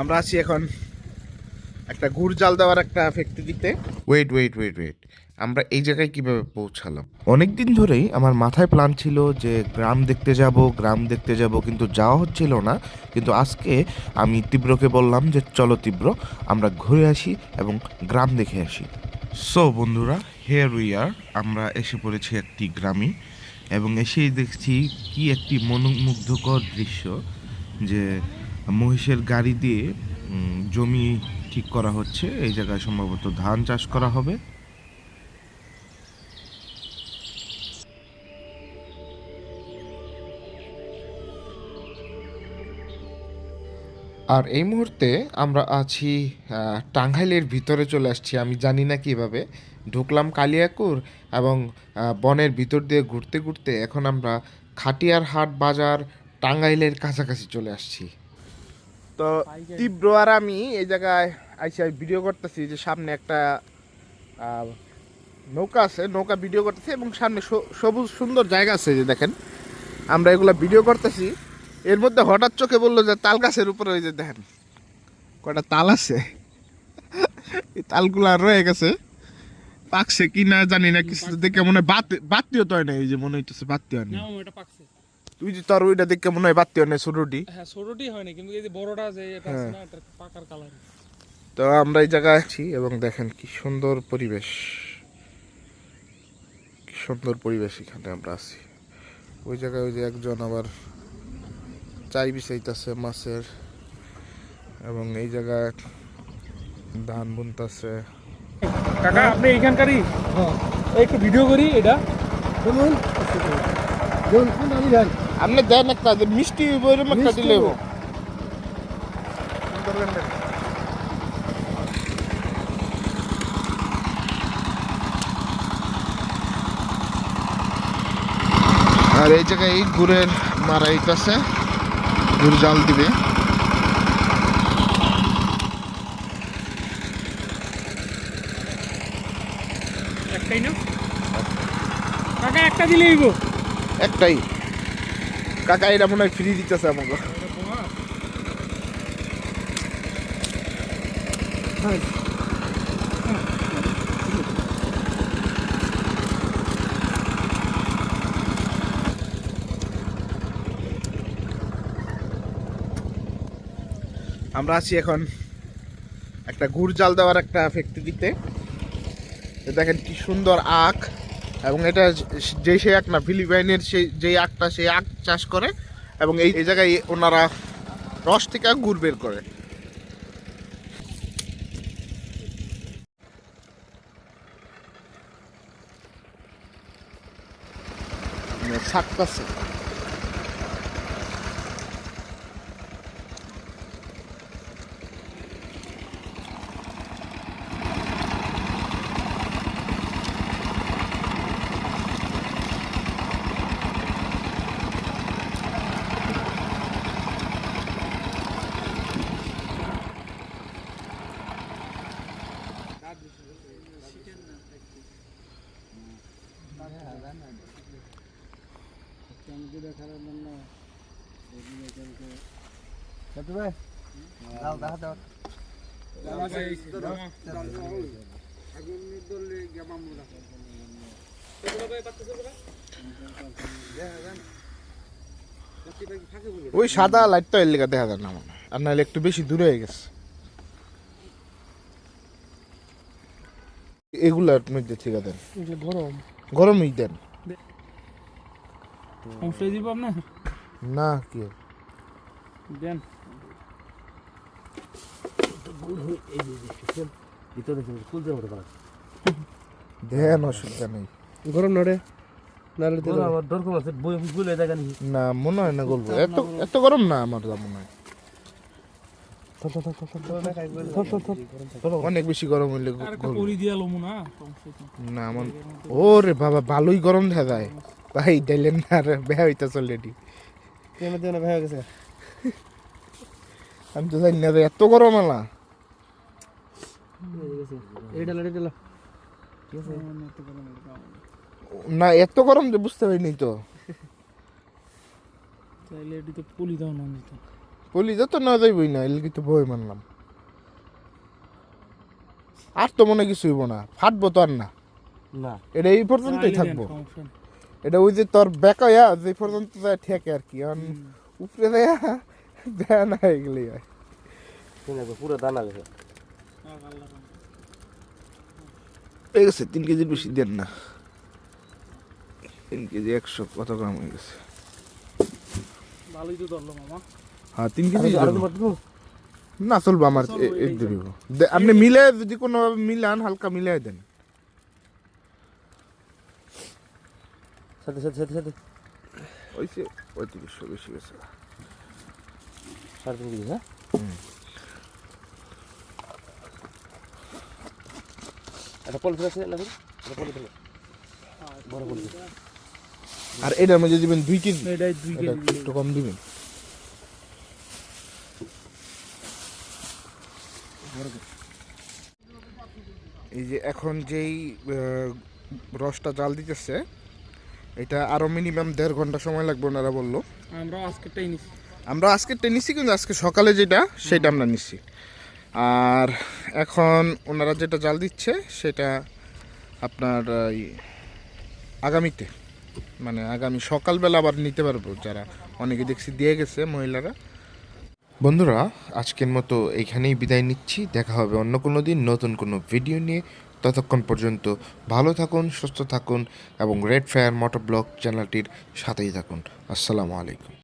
আমরা আছি এখন একটা গুড় জাল দেওয়ার একটা ফ্যাক্টরিতে। ওয়েট ওয়েট ওয়েট ওয়েট আমরা এই জায়গায় কীভাবে পৌঁছালাম? অনেক দিন ধরেই আমার মাথায় প্ল্যান ছিল যে গ্রাম দেখতে যাব গ্রাম দেখতে যাব কিন্তু যাওয়া হচ্ছিল না। কিন্তু আজকে আমি তীব্রকে বললাম যে চলো তীব্র আমরা ঘুরে আসি এবং গ্রাম দেখে আসি। সো বন্ধুরা হেয়ার উই আর আমরা এসে পড়েছি একটি গ্রামে। এবং এসেই দেখছি কি একটি মনোমুগ্ধকর দৃশ্য যে মহিষের গাড়ি দিয়ে জমি ঠিক করা হচ্ছে। এই জায়গায় সম্ভবত ধান চাষ করা হবে। আর এই মুহূর্তে আমরা আছি টাঙ্গাইলের ভিতরে চলে আসছি। আমি জানি না কীভাবে। ঢুকলাম কালিয়াকুর এবং বনের ভিতর দিয়ে ঘুরতে ঘুরতে এখন আমরা খাটিয়ার হাট বাজার টাঙ্গাইলের কাছাকাছি চলে আসছি। তো তীব্র আর আমি এই জায়গায় আইসা ভিডিও করতেছি যে সামনে একটা নৌকা আছে, নৌকা ভিডিও করতেছি এবং সামনে সবুজ সুন্দর জায়গা আছে যে দেখেন। আমরা এগুলা ভিডিও করতেছি। এর মধ্যে হঠাৎ চোখে বলল যে তাল গাছের উপরে ওই যে দেখেন কয়টা তাল আছে? এই তালগুলা রয়ে গেছে। পাকছে কি না জানি না কিছু দেখে মনে হয় বাত বাত্তিও তো হয় না এই যে মনে হইতেছে বাত্তি হয় না তুই যে তোর ওইটা দেখে মনে হয় বাত্তি হয় না ছোটটি হ্যাঁ ছোটটি হয় না কিন্তু এই যে বড়টা যে এটা আছে না এটা পাকার কালার তো আমরা এই জায়গায় আছি এবং দেখেন কি সুন্দর পরিবেশ। কি সুন্দর পরিবেশ এখানে আমরা আছি। ওই জায়গায় ওই যে একজন আবার চাই বিছাইতেছে মাছের। এবং এই জায়গায় ধান বুনতেছে। কাকা আপনি এইখানকারই? এই একটু ভিডিও করি এটা? শুনুন আমি আপনি দেন একটা মিষ্টি বইরম একটা দিলে আর এই জায়গায় এই গুড়ের মারা ইতাছে গুড় জাল দিবে। একটাই না? কাকা একটা দিলেই গো একটাই। কাকা এটা মনে হয় ফ্রি দিতেছে আমাকে। আমরা আছি এখন একটা গুড় জাল দেওয়ার একটা ফ্যাক্টরিতে দেখেন কি সুন্দর আখ, এবং এটা যে সেই আখ না ফিলিপাইনের সেই, যেই আখটা সেই আখ চাষ করে, এবং এই জায়গায় ওনারা রস থেকে গুড় বের করে। শাকতাছে সত্যি ওই সাদা লাইটটা এর লেগে দেখা যায় না মনে আর নাহলে একটু বেশি দূরে হয়ে গেছে। এগুলার মধ্যে ঠিক আছে। গরম। গরমই দেন। অংশই দিব আপনার না কি? দেন। অসুবিধা নেই। গরম নড়ে নালে আমার ডর আছে বই গুলে দেখা নি না মনে হয় না গল্প। এত এত গরম না আমার যা মনে হয়। অনেক বেশি গরম হইলে না তো। আমার ওরে বাবা ভালোই গরম দেখা যায় ভাই ডাইলেন না আর বেহা হইতাছে অলরেডি আমি তো জানি না রে, এত গরম আলা না এত গরম যে বুঝতে পারিনি তো তাহলে এটিতে পুলি দাও না বলি যত না যাইবই না এলে কিন্তু ভয় মানলাম। আর তো মনে কিছু হইব না ফাটবো তো আর না। না। এটা এই পর্যন্তই থাকব। এটা ওই যে তোর বেকায়া যে পর্যন্ত যায় ঠেকে আর কি কারণ উপরে দেয়া দেয়া না এগুলি হয়। পুরো দানা গেছে হয়ে গেছে তিন কেজির বেশি দেন না। তিন কেজি একশো কত গ্রাম হয়ে গেছে। ভালোই তো ধরলো মামা। হ্যাঁ তিন কেজি না চলবো আমার দিব। আপনি মিলে যদি কোনো মিলান হালকা মিলাই দেন। সাথে সাথে সাথে সাথে। ওই যে পঁয়ত্রিশশো বেশি গেছে। সাড়ে তিন কেজি হ্যাঁ? একটা পলিথিন আছে না একটা পলিথিন বড় পলিথিন আর এটার মধ্যে দিবেন দুই কেজি? এটাই দুই এটা কেজি। একটু কম দিবেন। এই যে এখন যেই রসটা জাল দিতেছে এটা আরও মিনিমাম দেড় ঘণ্টা সময় লাগবে ওনারা বলল। আমরা আজকেরটাই নিছি। আমরা নিচ্ছি কিন্তু আজকে সকালে যেটা সেটা আমরা নিচ্ছি আর এখন ওনারা যেটা জাল দিচ্ছে সেটা আপনার আগামীতে মানে আগামী সকালবেলা আবার নিতে পারব যারা অনেকে দেখছি দিয়ে গেছে মহিলারা। বন্ধুরা, আজকের মতো এখানেই বিদায় নিচ্ছি। দেখা হবে অন্য কোনো দিন নতুন কোনো ভিডিও নিয়ে। ততক্ষণ পর্যন্ত ভালো থাকুন, সুস্থ থাকুন এবং রেড ফায়ার মোটর ব্লগ চ্যানেলটির সাথেই থাকুন। আসসালামু আলাইকুম।